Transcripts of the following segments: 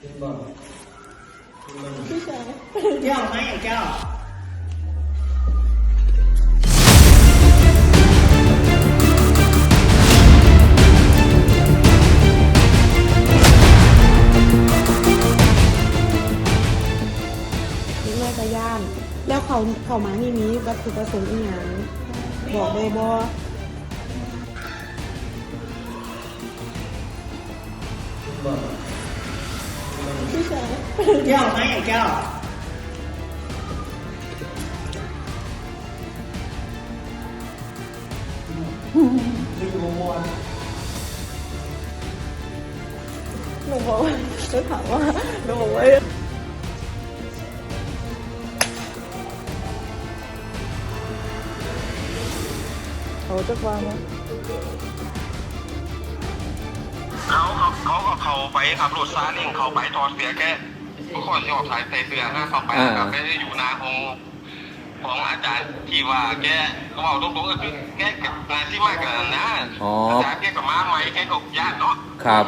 เจ้าไหมเจ้านี่แม่กระย่าน แล้วเขาเขามานี่นี้วัตถุประสงค์อีหยังบอกเลยบอพี่ชายเจ้าไหมเจ้าหนูบอกว่าจะถามว่าหนูบ อกว่าเขาจะวางไหม เขาเขาเขาก็เขาไปขับรถซาเล้งเขาไปถอดเสียแกก็ขอที่ออกสายใส่เสือนะเขาไปอ่ากับไปอยู่นาของของอาจารย์ที่ว่าแกก็บอกตรงๆก็คือแกกับงานที่มากกันนะอ๋ออาจารย์แกกับมาใหม่แกก็ย่านเนาะครับ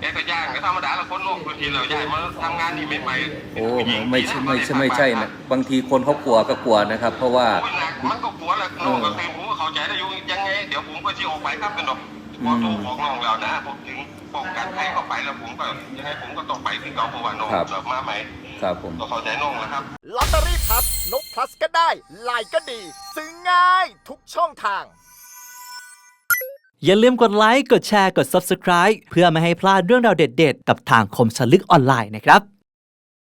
แกก็ย่านก็ธรรมดาละคนโลกบางทีเราย้ายมาทำงานที่ไม่ใหม่โอ้ไม่ใช่ไม่ใช่ไม่ใช่นะบางทีคนเขากลัวก็กลัวนะครับ เพราะว่าโอ้ยหนักมันก็กลัวแหละน้องก็คือผมก็เข้าใจได้อยู่ยังไงเดี๋ยวผมก็ที่ออกไปครับเป็นดอก พอโทรบอกน้องแล้วนะผมถึงป้องกันให้เข้าไปแล้วผมก็ยังไงผมก็ต้องไปที่เก่าเพราะว่าน้องครับกลับมาใหม่ครับผมก็เข้าใจน้องแล้วครับลอตเตอรี่พับนกพลัสก็ได้ไลน์ก็ดี ซื้อง่ายทุกช่องทาง อย่าลืมกดไลค์ กดแชร์ กด Subscribe เพื่อไม่ให้พลาดเรื่องราวเด็ดๆ กับทางคมสนลึกออนไลน์นะครับ